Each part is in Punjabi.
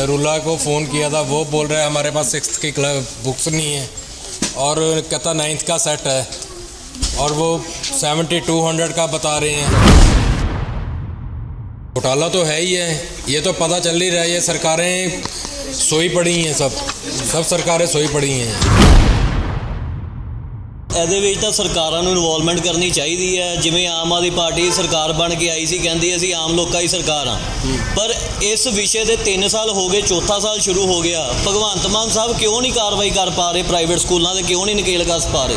नरूला को फ़ोन किया था, वो बोल रहे हैं, हमारे पास सिक्स की बुक्स नहीं है। और कहता नाइन्थ का सेट है। और वो सेवेंटी टू हंड्रेड का बता रहे हैं। घोटाला तो है ही है। ये तो पता चल ही रहा है, ये सरकारें सोई पड़ी हैं सब। सब सरकारें सोई पड़ी हैं। ਇਹਦੇ ਵਿੱਚ ਤਾਂ ਸਰਕਾਰਾਂ ਨੂੰ ਇਨਵੋਲਵਮੈਂਟ ਕਰਨੀ ਚਾਹੀਦੀ ਹੈ। ਜਿਵੇਂ ਆਮ ਆਦਮੀ ਪਾਰਟੀ ਸਰਕਾਰ ਬਣ ਕੇ ਆਈ ਸੀ, ਕਹਿੰਦੀ ਅਸੀਂ ਆਮ ਲੋਕਾਂ ਦੀ ਸਰਕਾਰ ਆ ਪਰ ਇਸ ਵਿਸ਼ੇ ਦੇ 3 ਸਾਲ ਹੋ ਗਏ, ਚੌਥਾ ਸਾਲ ਸ਼ੁਰੂ ਹੋ ਗਿਆ। ਭਗਵੰਤ ਮਾਨ ਸਾਹਿਬ ਕਿਉਂ ਨਹੀਂ ਕਾਰਵਾਈ ਕਰ ਪਾ ਰਹੇ? ਪ੍ਰਾਈਵੇਟ ਸਕੂਲਾਂ ਦੇ ਕਿਉਂ ਨਹੀਂ ਨਕੇਲ ਕੱਸ ਪਾ ਰਹੇ?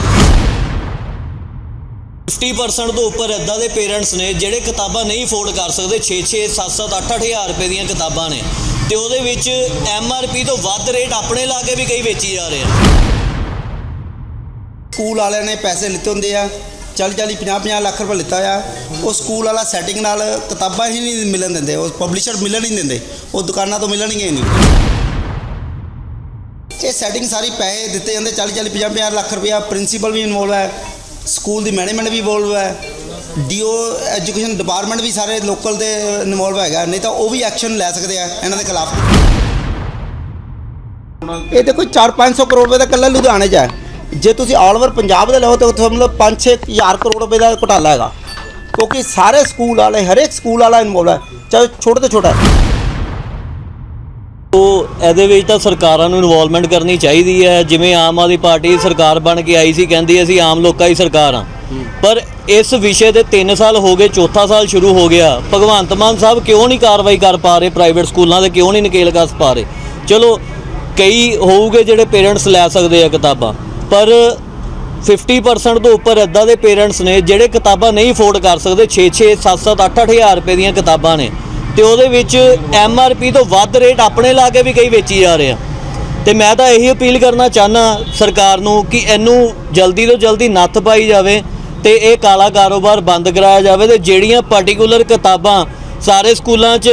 50% ਤੋਂ ਉੱਪਰ ਇਦਾਂ ਦੇ ਪੇਰੈਂਟਸ ਨੇ, ਜਿਹੜੇ ਕਿਤਾਬਾਂ ਨਹੀਂ ਅਫੋਰਡ ਕਰ ਸਕਦੇ 6 6 7 7 8 ਹਜ਼ਾਰ ਰੁਪਏ ਦੀਆਂ ਕਿਤਾਬਾਂ ਨੇ। ਤੇ ਉਹਦੇ ਵਿੱਚ ਐੱਮ ਆਰ ਪੀ ਤੋਂ ਵੱਧ ਰੇਟ ਆਪਣੇ ਲਾ ਕੇ ਵੀ ਕਈ ਵੇਚੀ ਜਾ ਰਹੇ ਆ ਸਕੂਲ ਵਾਲਿਆਂ ਨੇ ਪੈਸੇ ਲਿੱਤੇ ਹੁੰਦੇ ਆ 40 40 50 50 ਲੱਖ ਰੁਪਏ ਲਿੱਤਾ ਆ। ਉਹ ਸਕੂਲ ਵਾਲਾ ਸੈਟਿੰਗ ਨਾਲ ਕਿਤਾਬਾਂ ਹੀ ਨਹੀਂ ਮਿਲਣ ਦਿੰਦੇ, ਉਹ ਪਬਲਿਸ਼ਰ ਮਿਲਣ ਹੀ ਨਹੀਂ ਦਿੰਦੇ, ਉਹ ਦੁਕਾਨਾਂ ਤੋਂ ਮਿਲਣਗੇ ਹੀ ਨਹੀਂ। ਇਹ ਸੈਟਿੰਗ ਸਾਰੀ ਪੈਸੇ ਦਿੱਤੇ ਜਾਂਦੇ 40 40 50 50 ਲੱਖ ਰੁਪਇਆ ਪ੍ਰਿੰਸੀਪਲ ਵੀ ਇਨਵੋਲਵ ਹੈ, ਸਕੂਲ ਦੀ ਮੈਨੇਜਮੈਂਟ ਵੀ ਇਨਵੋਲਵ ਹੈ ਡੀਓ ਐਜੂਕੇਸ਼ਨ ਡਿਪਾਰਟਮੈਂਟ ਵੀ ਸਾਰੇ ਲੋਕਲ ਦੇ ਇਨਵੋਲਵ ਹੈਗਾ, ਨਹੀਂ ਤਾਂ ਉਹ ਵੀ ਐਕਸ਼ਨ ਲੈ ਸਕਦੇ ਆ ਇਹਨਾਂ ਦੇ ਖਿਲਾਫ। ਇਹ ਦੇਖੋ 4-500 ਕਰੋੜ ਰੁਪਏ ਦਾ ਇਕੱਲਾ ਲੁਧਿਆਣੇ 'ਚ ਹੈ। ਜੇ ਤੁਸੀਂ ਆਲ ਓਵਰ ਪੰਜਾਬ ਦੇ ਲਓ ਤਾਂ ਉੱਥੇ ਮਤਲਬ 5-6 ਹਜ਼ਾਰ ਕਰੋੜ ਰੁਪਏ ਦਾ ਘੁਟਾਲਾ ਹੈਗਾ। ਕਿਉਂਕਿ ਸਾਰੇ ਸਕੂਲ ਵਾਲੇ, ਹਰੇਕ ਸਕੂਲ ਵਾਲਾ ਇਨਵੋਲਵ ਹੈ, ਚਾਹੇ ਛੋਟੇ ਤੋਂ ਛੋਟਾ ਹੈ। ਉਹ ਇਹਦੇ ਵਿੱਚ ਤਾਂ ਸਰਕਾਰਾਂ ਨੂੰ ਇਨਵੋਲਵਮੈਂਟ ਕਰਨੀ ਚਾਹੀਦੀ ਹੈ। ਜਿਵੇਂ ਆਮ ਆਦਮੀ ਪਾਰਟੀ ਸਰਕਾਰ ਬਣ ਕੇ ਆਈ ਸੀ, ਕਹਿੰਦੀ ਅਸੀਂ ਆਮ ਲੋਕਾਂ ਦੀ ਸਰਕਾਰ ਆ ਪਰ ਇਸ ਵਿਸ਼ੇ ਦੇ 3 ਸਾਲ ਹੋ ਗਏ, ਚੌਥਾ ਸਾਲ ਸ਼ੁਰੂ ਹੋ ਗਿਆ। ਭਗਵੰਤ ਮਾਨ ਸਾਹਿਬ ਕਿਉਂ ਨਹੀਂ ਕਾਰਵਾਈ ਕਰ ਪਾ ਰਹੇ ਪ੍ਰਾਈਵੇਟ ਸਕੂਲਾਂ ਦੇ? ਕਿਉਂ ਨਹੀਂ ਨਕੇਲ ਕੱਸ ਪਾ ਰਹੇ? ਚਲੋ, ਕਈ ਹੋਊਗੇ ਜਿਹੜੇ ਪੇਰੈਂਟਸ ਲੈ ਸਕਦੇ ਆ ਕਿਤਾਬਾਂ। ਪਰ 50% ਤੋਂ ਉੱਪਰ ਇਦਾਂ ਦੇ ਪੇਰੈਂਟਸ ਨੇ ਜਿਹੜੇ ਕਿਤਾਬਾਂ ਨਹੀਂ ਅਫੋਰਡ ਕਰ ਸਕਦੇ 6 6 7 7 8 ਹਜ਼ਾਰ ਰੁਪਏ ਦੀਆਂ ਕਿਤਾਬਾਂ ਨੇ। ਤੇ ਉਹਦੇ ਵਿੱਚ ਐੱਮ ਆਰ ਪੀ ਤੋਂ ਵੱਧ ਰੇਟ ਆਪਣੇ ਲਾ ਕੇ ਵੀ ਕਈ ਵੇਚੀ ਜਾ ਰਹੇ ਆ। ਤੇ ਮੈਂ ਤਾਂ ਇਹੀ ਅਪੀਲ ਕਰਨਾ ਚਾਹਨਾ ਸਰਕਾਰ ਨੂੰ ਕਿ ਇਹਨੂੰ ਜਲਦੀ ਤੋਂ ਜਲਦੀ ਨੱਥ ਪਾਈ ਜਾਵੇ ਤੇ ਇਹ ਕਾਲਾ ਕਾਰੋਬਾਰ ਬੰਦ ਕਰਾਇਆ ਜਾਵੇ ਤੇ ਜਿਹੜੀਆਂ ਪਾਰਟਿਕੂਲਰ ਕਿਤਾਬਾਂ ਸਾਰੇ ਸਕੂਲਾਂ 'ਚ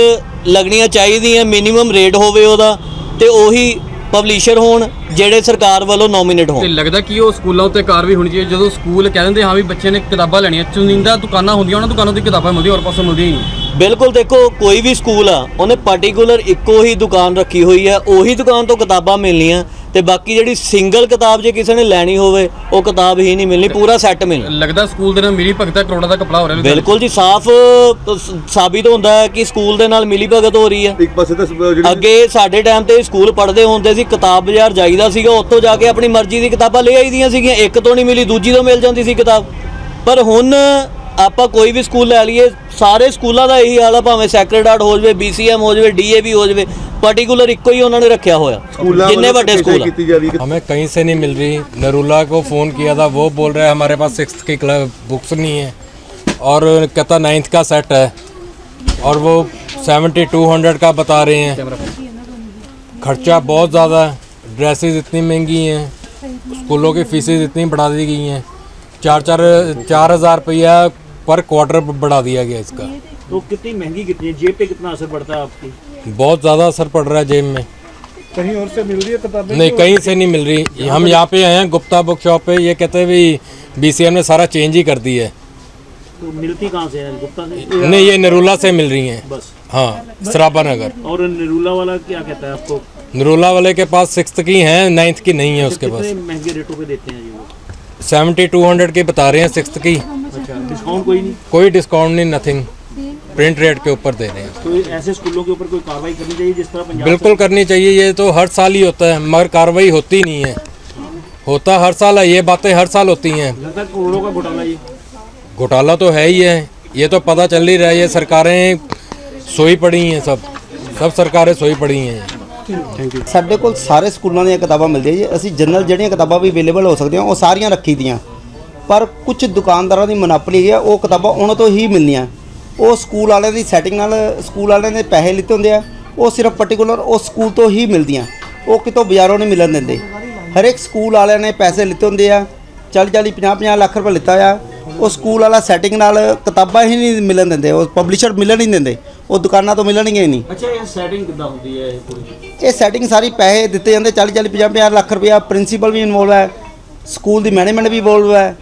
ਲੱਗਣੀਆਂ ਚਾਹੀਦੀਆਂ ਮਿਨੀਮਮ ਰੇਟ ਹੋਵੇ ਉਹਦਾ, ਤੇ ਉਹੀ ਪਬਲਿਸ਼ਰ ਹੋਣ, ਜਿਹੜੇ ਸਰਕਾਰ ਵੱਲੋਂ ਨੋਮੀਨੇਟ ਤੇ ਹੋਣ ਲੱਗਦਾ ਕਿ ਉਹ ਸਕੂਲਾਂ ਉੱਤੇ ਕਾਰਵਾਈ ਹੋਣੀ ਚਾਹੀਦੀ ਜਦੋਂ ਸਕੂਲ ਕਹਿ ਦਿੰਦੇ, ਹਾਂ ਵੀ ਬੱਚੇ ਨੇ ਕਿਤਾਬਾਂ ਲੈਣੀਆਂ, ਚੁਣਿੰਦਾ ਦੁਕਾਨਾਂ ਹੁੰਦੀਆਂ, ਉਹਨਾਂ ਦੁਕਾਨਾਂ ਤੋਂ ਕਿਤਾਬਾਂ ਮਿਲਦੀਆਂ, ਹੋਰ ਪਾਸੋਂ ਮਿਲਦੀਆਂ ਹੀ ਨਹੀਂ। ਬਿਲਕੁਲ ਦੇਖੋ ਕੋਈ ਵੀ ਸਕੂਲ ਆ ਉਹਨੇ ਪਾਰਟਿਕੂਲਰ ਇੱਕੋ ਹੀ ਦੁਕਾਨ ਰੱਖੀ ਹੋਈ ਹੈ ਉਹੀ ਦੁਕਾਨ ਤੋਂ ਕਿਤਾਬਾਂ ਮਿਲਣੀਆਂ ਤੇ ਬਾਕੀ ਜਿਹੜੀ ਸਿੰਗਲ ਕਿਤਾਬ ਜੇ ਕਿਸੇ ਨੇ ਲੈਣੀ ਹੋਵੇ ਉਹ ਕਿਤਾਬ ਹੀ ਨਹੀਂ ਮਿਲਣੀ ਪੂਰਾ ਸੈੱਟ ਮਿਲਣਾ। ਲੱਗਦਾ ਸਕੂਲ ਦੇ ਨਾਲ ਮਿਲੀ ਭਗਤਾ ਕਰੋੜਾਂ ਦਾ ਕਪੜਾ ਹੋ ਰਿਹਾ। ਬਿਲਕੁਲ ਜੀ ਸਾਫ਼ ਸਾਬਿਤ ਹੁੰਦਾ ਹੈ ਕਿ ਸਕੂਲ ਦੇ ਨਾਲ ਮਿਲੀ ਭਗਤ ਹੋ ਰਹੀ ਹੈ ਇੱਕ ਪਾਸੇ ਤਾਂ ਜਿਹੜੀ ਅੱਗੇ ਸਾਡੇ ਟਾਈਮ ਤੇ ਸਕੂਲ ਪੜ੍ਹਦੇ ਹੁੰਦੇ ਸੀ ਕਿਤਾਬ ਬਾਜ਼ਾਰ ਜਾਈਦਾ ਸੀਗਾ ਉੱਥੋਂ ਜਾ ਕੇ ਆਪਣੀ ਮਰਜ਼ੀ ਦੀ ਕਿਤਾਬਾਂ ਲੈ ਆਈਦੀਆਂ ਸੀਗੀਆਂ ਇੱਕ ਤੋਂ ਨਹੀਂ ਮਿਲੀ ਦੂਜੀ ਤੋਂ ਮਿਲ ਜਾਂਦੀ ਸੀ ਕਿਤਾਬ। ਪਰ ਹੁਣ ਆਪਾਂ ਕੋਈ ਵੀ ਸਕੂਲ ਲੈ ਲਈਏ ਸਾਰੇ ਸਕੂਲਾਂ ਦਾ ਇਹੀ ਹਾਲ ਆ ਭਾਵੇਂ ਸੈਕਰਡ ਹਾਰਟ ਹੋ ਜਾਵੇ ਬੀਸੀਐਮ ਹੋ ਜਾਵੇ ਡੀਏਵੀ ਹੋ ਜਾਵੇ ਪਾਰਟਿਕੂਲਰ ਇੱਕੋ ਹੀ ਉਹਨਾਂ ਨੇ ਰੱਖਿਆ ਹੋਇਆ ਸਕੂਲਾਂ ਜਿੰਨੇ ਵੱਲੋਂ ਵੱਡੇ ਧੱਕੇਸ਼ਾਹੀ ਸਕੂਲ ਆ ਕੀਤੀ ਜਾ ਰਹੀ ਹੈ हमें कहीं से नहीं मिल रही नरूला को फ़ोन किया था वो बोल रहा है हमारे पास सिक्स की क्लब बुक्स नहीं है और कहता नाइन्थ का सेट है और वो सेवेंटी टू हंड्रेड का बता रहे हैं खर्चा बहुत ज़्यादा है ड्रेसेस इतनी महंगी हैं स्कूलों की फीसेस इतनी बढ़ा दी गई हैं चार चार चार हज़ार रुपया पर क्वार्टर बढ़ा दिया गया इसका। तो कितनी महँगी कितनी है? जेब पे कितना असर पड़ता है आपकी? बहुत ज़्यादा असर पड़ रहा है जेब में। कहीं और से मिल रही है किताबें? नहीं कहीं से नहीं मिल रही। हम यहाँ पे आए हैं गुप्ता बुक शॉप पे। ये कहते हैं भी बीसीएम ने सारा चेंज ही कर दिया है। तो मिलती कहाँ से है? गुप्ता से? नहीं ये नरूला से मिल रही हैं। बस। हाँ सराबा नगर। और निरूला वाला क्या कहता है आपको? नरूला वाले के पास सिक्स की हैं नाइन्थ की नहीं है उसके पास। महँगे रेटों पे देते हैं ये सेवेंटी टू हंड्रेड की बता रहे हैं सिक्स की। अच्छा डिस्काउंट कोई नहीं कोई डिस्काउंट नहीं नथिंग प्रिंट रेट के ऊपर दे रहे हैं तो ये ऐसे स्कूलों के ऊपर कोई कार्रवाई करनी चाहिए जिस तरह पंजाब बिल्कुल करनी चाहिए ये तो हर साल ही होता है मगर कार्रवाई होती नहीं है होता हर साल है ये बातें हर साल होती हैं से- लगता है करोड़ों का घोटाला ये घोटाला तो है ही है ये तो पता चल ही रहा है ये सरकारें सोई पड़ी हैं सब सब सरकारें सोई पड़ी हैं ਸਾਡੇ ਕੋਲ ਸਾਰੇ ਸਕੂਲਾਂ ਦੀਆਂ ਕਿਤਾਬਾਂ ਮਿਲਦੀਆਂ ਜੀ ਅਸੀਂ ਜਨਰਲ ਜਿਹੜੀਆਂ ਕਿਤਾਬਾਂ ਵੀ ਅਵੇਲੇਬਲ ਹੋ ਸਕਦੀਆਂ ਉਹ ਸਾਰੀਆਂ ਰੱਖੀ ਦੀਆਂ ਪਰ ਕੁਝ ਦੁਕਾਨਦਾਰਾਂ ਦੀ ਮੋਨੋਪੋਲੀ ਹੈ ਉਹ ਕਿਤਾਬਾਂ ਉਹਨਾਂ ਤੋਂ ਹੀ ਮਿਲਣੀਆਂ। ਉਹ ਸਕੂਲ ਵਾਲਿਆਂ ਦੀ ਸੈਟਿੰਗ ਨਾਲ ਸਕੂਲ ਵਾਲਿਆਂ ਨੇ ਪੈਸੇ ਲਿੱਤੇ ਹੁੰਦੇ ਆ ਉਹ ਸਿਰਫ ਪਾਰਟਿਕੂਲਰ ਉਹ ਸਕੂਲ ਤੋਂ ਹੀ ਮਿਲਦੀਆਂ। ਉਹ ਕਿਤੋਂ ਬਾਜ਼ਾਰੋਂ ਨਹੀਂ ਮਿਲਣ ਦਿੰਦੇ। ਹਰੇਕ ਸਕੂਲ ਵਾਲਿਆਂ ਨੇ ਪੈਸੇ ਲਿੱਤੇ ਹੁੰਦੇ ਆ 40 40 50 50 ਲੱਖ ਰੁਪਏ ਲਿੱਤਾ ਆ ਉਹ ਸਕੂਲ ਵਾਲਾ ਸੈਟਿੰਗ ਨਾਲ ਕਿਤਾਬਾਂ ਹੀ ਨਹੀਂ ਮਿਲਣ ਦਿੰਦੇ ਉਹ ਪਬਲਿਸ਼ਰ ਮਿਲਣ ਨਹੀਂ ਦਿੰਦੇ ਉਹ ਦੁਕਾਨਾਂ ਤੋਂ ਮਿਲਣਗੇ ਨਹੀਂ। ਅੱਛਾ ਇਹ ਸੈਟਿੰਗ ਕਿੱਦਾਂ ਹੁੰਦੀ ਹੈ ਪੂਰੀ? ਇਹ ਸੈਟਿੰਗ ਸਾਰੀ ਪੈਸੇ ਦਿੱਤੇ ਜਾਂਦੇ 40 40 50 50 ਲੱਖ ਰੁਪਏ ਪ੍ਰਿੰਸੀਪਲ ਵੀ ਇਨਵੋਲਵ ਹੈ ਸਕੂਲ ਦੀ ਮੈਨੇਜਮੈਂਟ ਵੀ ਇਨਵੋਲਵ ਹੈ।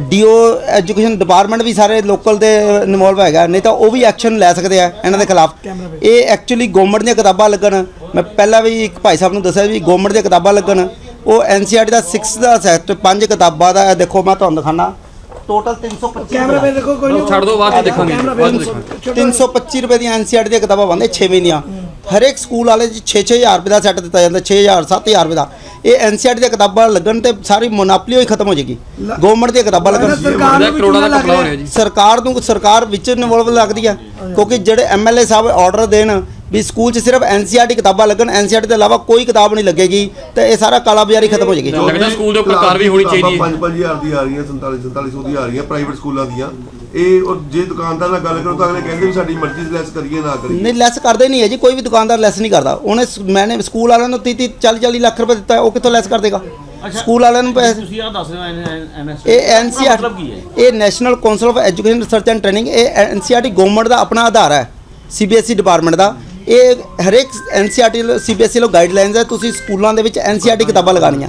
ਡੀਓ ਐਜੂਕੇਸ਼ਨ ਡਿਪਾਰਟਮੈਂਟ ਵੀ ਸਾਰੇ ਲੋਕਲ ਦੇ ਇਨਵੋਲਵ ਹੈਗਾ ਨਹੀਂ ਤਾਂ ਉਹ ਵੀ ਐਕਸ਼ਨ ਲੈ ਸਕਦੇ ਆ ਇਹਨਾਂ ਦੇ ਖਿਲਾਫ। ਇਹ ਐਕਚੁਅਲੀ ਗਵਰਨਮੈਂਟ ਦੀਆਂ ਕਿਤਾਬਾਂ ਲੱਗਣ। ਮੈਂ ਪਹਿਲਾਂ ਵੀ ਇੱਕ ਭਾਈ ਸਾਹਿਬ ਨੂੰ ਦੱਸਿਆ ਵੀ ਗਵਰਨਮੈਂਟ ਦੀਆਂ ਕਿਤਾਬਾਂ ਲੱਗਣ। ਉਹ ਐਨਸੀਆਰਟੀ ਦਾ 6 ਦਾ ਸੈਟ ਪੰਜ ਕਿਤਾਬਾਂ ਦਾ ਇਹ ਦੇਖੋ ਮੈਂ ਤੁਹਾਨੂੰ ਦਿਖਾਣਾ ਟੋਟਲ 325 ਕੈਮਰਾ ਮੈਨ ਦੇਖੋ ਕੋਈ ਨਹੀਂ। ਛੱਡ ਦਿਓ ਬਾਅਦ ਚ ਦੇਖਾਂਗੇ ਬਾਅਦ ਚ ਦੇਖਾਂਗੇ। 325 ਰੁਪਏ ਦੀਆਂ ਐਨਸੀਆਰਟੀ ਦੀਆਂ ਕਿਤਾਬਾਂ ਬੰਦੇ 6 ਮਹੀਨਿਆਂ। ਹਰੇਕ ਸਕੂਲ ਵਾਲੇ 'ਚ 6-6000 ਰੁਪਏ ਦਾ ਸੈੱਟ ਦਿੱਤਾ ਜਾਂਦਾ 6000 7000 ਰੁਪਏ ਦਾ। ਇਹ ਐਨਸੀਆਰਟੀ ਦੀਆਂ ਕਿਤਾਬਾਂ ਲੱਗਣ ਤੇ ਸਾਰੀ ਮੋਨੋਪੋਲੀ ਹੀ ਖਤਮ ਹੋ ਜਾਏਗੀ। ਗਵਰਨਮੈਂਟ ਦੀਆਂ ਕਿਤਾਬਾਂ ਲੱਗਣ। ਸਰਕਾਰ ਨੂੰ ਕਰੋੜਾਂ ਦਾ ਹੋ ਰਿਹਾ ਰਿਹਾ ਜੀ। ਸਰਕਾਰ ਨੂੰ ਸਰਕਾਰ ਵਿੱਚ ਇਨਵੋਲਵ ਲੱਗਦੀ ਆ ਕਿਉਂਕਿ ਜਿਹੜੇ ਐਮਐਲਏ ਸਾਹਿਬ ਆਰਡਰ ਦੇਣ ਵੀ ਸਕੂਲ 'ਚ ਸਿਰਫ ਐਨਸੀਆਰਟੀ ਕਿਤਾਬਾਂ ਲੱਗਣ ਐਨਸੀਆਰਟੀ ਤੋਂ ਇਲਾਵਾ ਕੋਈ ਕਿਤਾਬ ਨਹੀਂ ਲੱਗੇਗੀ ਤੇ ਇਹ ਸਾਰਾ ਕਾਲਾ ਬਾਜ਼ਾਰੀ ਖਤਮ ਹੋ ਜਾਏਗੀ। ਲੱਗਦਾ ਸਕੂਲ ਦੇ ਉੱਪਰ ਕਾਰਵਾਈ ਹੋਣੀ ਚਾਹੀਦੀ ਹੈ। 5-5000 ਦੀ ਆ ਰਹੀਆਂ 47 4700 ਦੀ ਆ ਰਹੀਆਂ ਪ੍ਰਾਈਵੇਟ ਸਕੂਲਾਂ ਦੀਆਂ। ਇਹ ਔਰ ਜੇ ਦੁਕਾਨਦਾਰ ਨਾਲ ਗੱਲ ਕਰੋ ਤਾਂ ਅਗਲੇ ਕਹਿੰਦੇ ਵੀ ਸਾਡੀ ਮਰਜ਼ੀ ਲੈਸ ਕਰੀਏ ਨਾ ਕਰੀਏ। ਨਹੀਂ ਲੈਸ ਕਰਦੇ ਨਹੀਂ ਹੈ ਜੀ ਕੋਈ ਵੀ ਦੁਕਾਨਦਾਰ ਲੈਸ ਨਹੀਂ ਕਰਦਾ। ਉਹਨੇ ਸ- ਮੈਨੇ ਸਕੂਲ ਵਾਲਿਆਂ ਨੂੰ 30 40 40 ਲੱਖ ਰੁਪਏ ਦਿੱਤਾ ਹੈ, ਉਹ ਕਿੱਥੋਂ ਲੈਸ ਕਰ ਦੇਗਾ? ਸਕੂਲ ਵਾਲਿਆਂ ਨੂੰ ਪੈਸੇ ਤੁਸੀਂ ਆ ਦੱਸ ਰਹੇ ਹੋ ਐਨਐਸ ਇਹ ਐਨਸੀਆਰ ਮਤਲਬ ਕੀ ਹੈ? ਇਹ National Council of Education Research and Training ਇਹ ਐਨਸੀਆਰਟੀ ਗਵਰਨਮੈਂਟ ਦਾ ਆਪਣਾ ਆਧਾਰ ਹੈ ਸੀਬੀਐਸਈ ਡਿਪਾਰਟਮੈਂਟ ਦਾ। ਇਹ ਹਰੇਕ ਐਨਸੀਆਰਟੀ ਸੀਬੀਐਸਈ ਲੋ ਗਾਈਡਲਾਈਨਸ ਹੈ ਤੁਸੀਂ ਸਕੂਲਾਂ ਦੇ ਵਿੱਚ ਐਨਸੀਆਰਟੀ ਕਿਤਾਬਾਂ ਲਗਾਉਣੀਆਂ।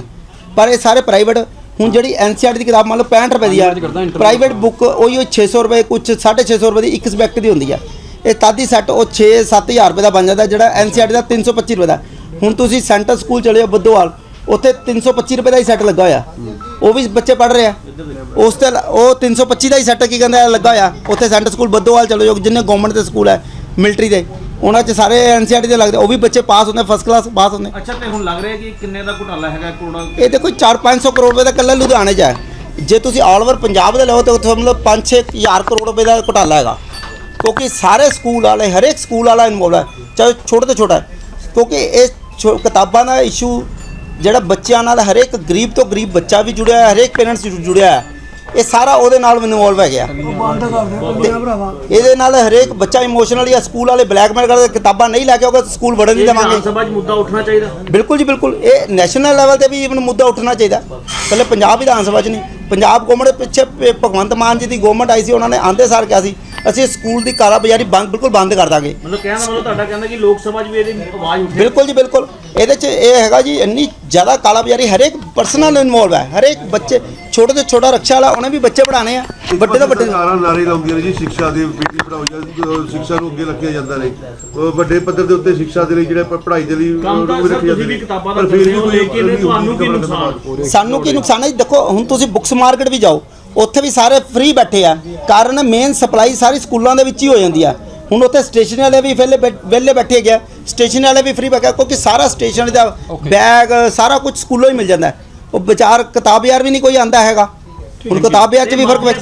ਪਰ ਇਹ ਸਾਰੇ ਪ੍ਰਾਈਵੇਟ ਹੁਣ ਜਿਹੜੀ ਐਨਸੀਆਰਟੀ ਦੀ ਕਿਤਾਬ ਮੰਨ ਲਓ 65 ਰੁਪਏ ਦੀ ਆ ਪ੍ਰਾਈਵੇਟ ਬੁੱਕ ਉਹੀ ਉਹ 600 ਰੁਪਏ ਕੁਝ 650 ਰੁਪਏ ਦੀ ਇੱਕ ਸਬਜੈਕਟ ਦੀ ਹੁੰਦੀ ਆ। ਇਹ ਤਾਦੀ ਸੈੱਟ ਉਹ 6 7000 ਰੁਪਏ ਦਾ ਬਣ ਜਾਂਦਾ ਜਿਹੜਾ ਐਨਸੀਆਰਟੀ ਦਾ 325 ਰੁਪਏ ਦਾ। ਹੁਣ ਤੁਸੀਂ ਸੈਂਟਰ ਸਕੂਲ ਚਲੇ ਜਾਓ ਬੁੱਧਵਾਲ ਉੱਥੇ 325 ਰੁਪਏ ਦਾ ਹੀ ਸੈੱਟ ਲੱਗਾ ਹੋਇਆ। ਉਹ ਵੀ ਬੱਚੇ ਪੜ ਰਹੇ ਆ। ਉਸ ਤੇ ਉਹ 325 ਦਾ ਹੀ ਸੈੱਟ ਕੀ ਕਹਿੰਦਾ ਲੱਗਾ ਹੋਇਆ। ਉੱਥੇ ਸੈਂਟਰ ਸਕੂਲ ਬੱਦੋਵਾਲ ਚਲੋ ਜਾਓ ਜਿੰਨੇ ਗਵਰਨਮੈਂਟ ਦੇ ਸਕੂਲ ਹੈ ਮਿਲਟਰੀ ਦੇ। ਉਹਨਾਂ 'ਚ ਸਾਰੇ ਐਨਸੀਆਰਟੀ ਦੇ ਲੱਗਦੇ ਉਹ ਵੀ ਬੱਚੇ ਪਾਸ ਹੁੰਦੇ ਫਸਟ ਕਲਾਸ ਪਾਸ ਹੁੰਦੇ। ਅੱਛਾ ਤੇ ਹੁਣ ਲੱਗ ਰਿਹਾ ਕਿ ਕਿੰਨੇ ਦਾ ਘੁਟਾਲਾ ਹੈਗਾ ਕਰੋੜਾਂ ਇਹ ਦੇਖੋ 4-500 ਕਰੋੜ ਰੁਪਏ ਦਾ ਕੱਲਾ ਲੁਧਿਆਣੇ 'ਚ ਹੈ। ਜੇ ਤੁਸੀਂ ਆਲ ਓਵਰ ਪੰਜਾਬ ਦੇ ਲਓ ਤਾਂ ਉੱਥੇ ਮਤਲਬ 5-6 ਹਜ਼ਾਰ ਕਰੋੜ ਰੁਪਏ ਦਾ ਘੁਟਾਲਾ ਹੈਗਾ। ਕਿਉਂਕਿ ਸਾਰੇ ਸਕੂਲ ਵਾਲੇ ਹਰੇਕ ਸਕੂਲ ਵਾਲਾ ਇਨਵੋਲਵ ਹੈ ਚਾਹੇ ਛੋਟੇ ਤੋਂ ਛੋਟਾ ਕਿਉਂਕਿ ਇਹ ਕਿਤਾਬਾਂ ਦਾ ਇਸ਼ੂ ਜਿਹੜਾ ਬੱਚਿਆਂ ਨਾਲ ਹਰੇਕ ਗਰੀਬ ਤੋਂ ਗਰੀਬ ਬੱਚਾ ਵੀ ਜੁੜਿਆ ਹੈ ਹਰੇਕ ਪੇਰੈਂਟਸ ਜੁੜਿਆ ਹੈ। ਇਹ ਸਾਰਾ ਉਹਦੇ ਨਾਲ ਇਨਵੋਲਵ ਹੈ ਗਿਆ। ਇਹਦੇ ਨਾਲ ਹਰੇਕ ਬੱਚਾ ਇਮੋਸ਼ਨਲੀ ਆ ਸਕੂਲ ਵਾਲੇ ਬਲੈਕਮੇਲ ਕਰਦੇ ਕਿਤਾਬਾਂ ਨਹੀਂ ਲੈ ਕੇ ਆਓਗੇ ਤਾਂ ਸਕੂਲ ਵੜਨ ਨਹੀਂ ਦੇਵਾਂਗੇ। ਮੁੱਦਾ ਉੱਠਣਾ ਚਾਹੀਦਾ। ਬਿਲਕੁਲ ਜੀ ਬਿਲਕੁਲ। ਇਹ ਨੈਸ਼ਨਲ ਲੈਵਲ ਤੇ ਵੀ ਇਵਨ ਮੁੱਦਾ ਉੱਠਣਾ ਚਾਹੀਦਾ। ਪਹਿਲੇ ਪੰਜਾਬ ਵਿਧਾਨ ਸਭਾ 'ਚ ਨਹੀਂ ਪੰਜਾਬ ਗੌਰਮੈਂਟ ਦੇ ਪਿੱਛੇ ਭਗਵੰਤ ਮਾਨ ਜੀ ਦੀ ਗਵਰਨਮੈਂਟ ਆਈ ਸੀ ਉਹਨਾਂ ਨੇ ਆਂਦੇ ਸਾਰ ਕਿਹਾ ਸੀ ਅਸੀਂ ਸਕੂਲ ਦੀ ਕਾਲਾ ਬਾਜ਼ਾਰੀ ਬੰਦ ਬਿਲਕੁਲ ਬੰਦ ਕਰ ਦਾਂਗੇ। ਮਤਲਬ ਕਹਿਣ ਦਾ ਮਤਲਬ ਤੁਹਾਡਾ ਕਹਿੰਦਾ ਕਿ ਲੋਕ ਸਭਾ 'ਚ ਵੀ ਇਹਦੀ ਆਵਾਜ਼ ਉੱਠੇ। ਬਿਲਕੁਲ ਜੀ ਬਿਲਕੁਲ। ਇਹਦੇ 'ਚ ਇਹ ਹੈਗਾ ਜੀ ਇੰਨੀ ਜ਼ਿਆਦਾ ਕਾਲਾ ਬਾਜ਼ਾਰੀ ਹਰੇਕ ਪਰਸਨਲ ਇਨਵੋਲਵ ਹੈ ਹਰੇਕ ਬੱਚੇ ਛੋਟੇ ਤੋਂ ਛੋਟਾ ਰੱਖਿਆ ਵਾਲਾ ਉਹਨੇ ਵੀ ਬੱਚੇ ਪੜਾਣੇ ਆ। ਵੱਡੇ ਤੋਂ ਵੱਡੇ ਸਰਕਾਰਾਂ ਨਾਰੇ ਲਾਉਂਦੀਆਂ ਨੇ ਜੀ ਸਿੱਖਿਆ ਦੇ ਬੇਟੀ ਪੜਾਓ ਜਾਂ ਸਿੱਖਿਆ ਨੂੰ ਅੱਗੇ ਰੱਖਿਆ ਜਾਂਦਾ ਨੇ। ਉਹ ਵੱਡੇ ਪੱਧਰ ਦੇ ਉੱਤੇ ਸਿੱਖਿਆ ਦੇ ਲਈ ਜਿਹੜੇ ਪੜ੍ਹਾਈ ਦੇ ਲਈ ਕੰਮ ਤਾਂ ਉਹ ਸਰ ਰੱਖੇ ਜਾਂਦੇ ਤੁਸੀਂ ਵੀ। ਕਿਤਾਬਾਂ ਦਾ ਪਰ ਫਿਰ ਕਰਦੇ ਵੀ ਹੋ, ਕੋਈ ਲੇਕਿਨ ਤੁਹਾਨੂੰ ਕੀ ਨੁਕਸਾਨ? ਸਾਨੂੰ ਕੀ ਨੁਕਸਾਨ ਹੈ? ਜੀ ਦੇਖੋ ਹੁਣ ਤੁਸੀਂ ਬੁੱਕਸ ਮਾਰਕੀਟ ਵੀ ਜਾਓ ਉੱਥੇ ਵੀ ਸਾਰੇ ਫ੍ਰੀ ਬੈਠੇ ਆ। ਕਾਰਨ ਮੇਨ ਸਪਲਾਈ ਸਾਰੀ ਸਕੂਲਾਂ ਦੇ ਵਿੱਚ ਹੀ ਹੋ ਜਾਂਦੀ ਆ। ਹੁਣ ਉੱਥੇ ਸਟੇਸ਼ਨਰੀ ਵਾਲੇ ਵੀ ਬੈ- ਵਿਹਲੇ ਬੈਠੇ ਗਿਆ ਸਟੇਸ਼ਨਰੀ ਵਾਲੇ ਵੀ ਫ੍ਰੀ ਬੈਠੇ ਕਿਉਂਕਿ ਸਾਰਾ ਸਟੇਸ਼ਨਰੀ ਦਾ ਬੈਗ ਸਾਰਾ ਕੁਝ ਸਕੂਲੋਂ ਹੀ ਮਿਲ ਜਾਂਦਾ ਹੈ। ਉਹ ਵਿਚਾਰ ਕਿਤਾਬ ਯਾਰ ਵੀ ਨਹੀਂ ਕੋਈ ਆਂਦਾ ਹੈਗਾ। ਯਾਰ 'ਚ ਵੀ ਫ਼ਰਕ ਪੈ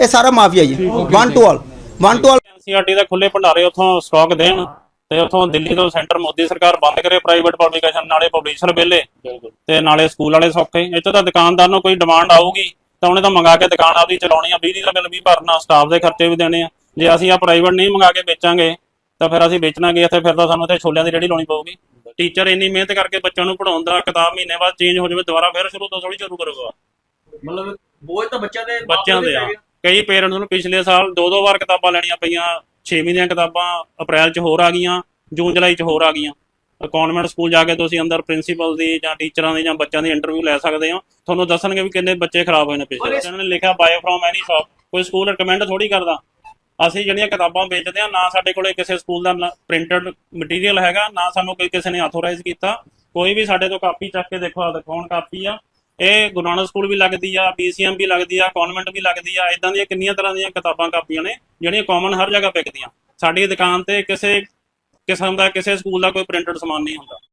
ਇਹ ਸਾਰਾ ਮਾਫੀਆ ਜੀ। One to all one to all. NCERT ਦੇ ਖੁੱਲੇ ਭੰਡਾਰੇ ਉੱਥੋਂ ਸਟਾਕ ਦੇਣ ਤੇ ਉੱਥੋਂ ਦਿੱਲੀ ਤੋਂ ਸੈਂਟਰ ਮੋਦੀ ਸਰਕਾਰ ਬੰਦ ਕਰੇ ਪ੍ਰਾਈਵੇਟ ਪਬਲੀਕੇਸ਼ਨ ਨਾਲੇ ਪਬਲਿਸ਼ਰ ਵਿਹਲੇ ਤੇ ਨਾਲੇ ਸਕੂਲ ਵਾਲੇ ਸੌਖੇ। ਇੱਥੇ ਤਾਂ ਦੁਕਾਨਦਾਰ ਨੂੰ ਕੋਈ ਡਿਮਾਂਡ ਆਊਗੀ ਤਾਂ ਉਹਨੇ ਤਾਂ ਮੰਗਾ ਕੇ ਦੁਕਾਨ ਆਪਦੀ ਚਲਾਉਣੀ ਆ। ਬਿਜਲੀ ਦਾ ਬਿੱਲ ਵੀ ਭਰਨਾ ਸਟਾਫ ਦੇ ਖਰਚੇ ਵੀ ਦੇਣੇ ਆ। ਜੇ ਅਸੀਂ ਆ ਪ੍ਰਾਈਵੇਟ ਨਹੀਂ ਮੰਗਾ ਕੇ ਵੇਚਾਂਗੇ ਤਾਂ ਫਿਰ ਅਸੀਂ ਵੇਚਣਾ ਕੀ ਇੱਥੇ ਫਿਰ ਤਾਂ ਸਾਨੂੰ ਇੱਥੇ ਛੋਲਿਆਂ ਦੀ ਰੇੜੀ ਲਾਉਣੀ ਪਊਗੀ। ਟੀਚਰ ਇੰਨੀ ਮਿਹਨਤ ਕਰਕੇ ਬੱਚਿਆਂ ਨੂੰ ਪੜਾਉਂਦਾ ਕਿਤਾਬ ਮਹੀਨੇ ਬਾਅਦ ਚੇਂਜ ਹੋ ਜਾਵੇ ਦੁਬਾਰਾ ਫਿਰ ਸ਼ੁਰੂ ਤੋਂ ਥੋੜੀ ਸ਼ੁਰੂ ਕਰੂਗਾ ਮਤਲਬ ਬੋਝ ਤਾਂ ਬੱਚਿਆਂ ਦੇ ਬੱਚਿਆਂ ਦੇ ਆ। ਕਈ ਪੇਰੈਂਟਸ ਨੂੰ ਪਿਛਲੇ ਸਾਲ ਦੋ ਦੋ ਵਾਰ ਕਿਤਾਬਾਂ ਲੈਣੀਆਂ ਪਈਆਂ 6ਵੀਂ ਦੀਆਂ ਕਿਤਾਬਾਂ ਅਪ੍ਰੈਲ 'ਚ ਹੋਰ ਆ ਗਈਆਂ ਜੂਨ ਜੁਲਾਈ 'ਚ ਹੋਰ ਆ ਗਈਆਂ। ਕਨਵੈਂਟ ਸਕੂਲ ਜਾ ਕੇ ਤੁਸੀਂ ਅੰਦਰ ਪ੍ਰਿੰਸੀਪਲ ਦੀ ਜਾਂ ਟੀਚਰਾਂ ਦੀ ਜਾਂ ਬੱਚਿਆਂ ਦੀ ਇੰਟਰਵਿਊ ਲੈ ਸਕਦੇ ਹੋ। ਤੁਹਾਨੂੰ ਦੱਸਣਗੇ ਵੀ ਕਿੰਨੇ ਬੱਚੇ ਖਰਾਬ ਹੋਏ ਨੇ ਪਿਛਲੇ ਇਹਨਾਂ ਨੇ ਲਿਖਿਆ ਬਾਏ ਫਰੋਮ ਐਨੀ ਸ਼ਾਪ ਕੋਈ ਸਕੂਲ ਰეკਮੈਂਡ ਥੋੜੀ ਕਰਦਾ। ਅਸੀਂ ਜਿਹੜੀਆਂ ਕਿਤਾਬਾਂ ਵੇਚਦੇ ਆ ਨਾ ਸਾਡੇ ਕੋਲੇ ਕਿਸੇ ਸਕੂਲ ਦਾ ਪ੍ਰਿੰਟਡ ਮਟੀਰੀਅਲ ਹੈਗਾ ਨਾ ਸਾਨੂੰ ਕੋਈ ਕਿਸੇ ਨੇ ਆਥੋਰਾਈਜ਼ ਕੀਤਾ। ਕੋਈ ਵੀ ਸਾਡੇ ਤੋਂ ਕਾਪੀ ਚੱਕ ਕੇ ਦੇਖੋ ਆ ਦਿਖਾਉਣ ਕਾਪੀ ਆ। ਇਹ ਗੁਰੂ ਨਾਨਕ ਸਕੂਲ ਵੀ ਲੱਗਦੀ ਆ ਪੀਸੀਐਮ ਵੀ ਲੱਗਦੀ ਆ ਕਨਵੈਂਟ ਵੀ ਲੱਗਦੀ ਆ ਇਦਾਂ ਦੀਆਂ ਕਿੰਨੀਆਂ ਤਰ੍ਹਾਂ ਦੀਆਂ ਕਿਤਾਬਾਂ ਕਾਪੀਆਂ ਨੇ, ਜਿਹੜੀਆਂ ਕਾਮਨ ਹਰ ਜਗ੍ਹਾ ਵਿਕਦੀਆਂ। ਸਾਡੀ ਦੁਕਾਨ ਤੇ ਕਿਸੇ ਕਿਸਮ ਦਾ, ਕਿਸੇ ਸਕੂਲ ਦਾ ਕੋਈ ਪ੍ਰਿੰਟਡ ਸਮਾਨ ਨਹੀਂ ਹੁੰਦਾ।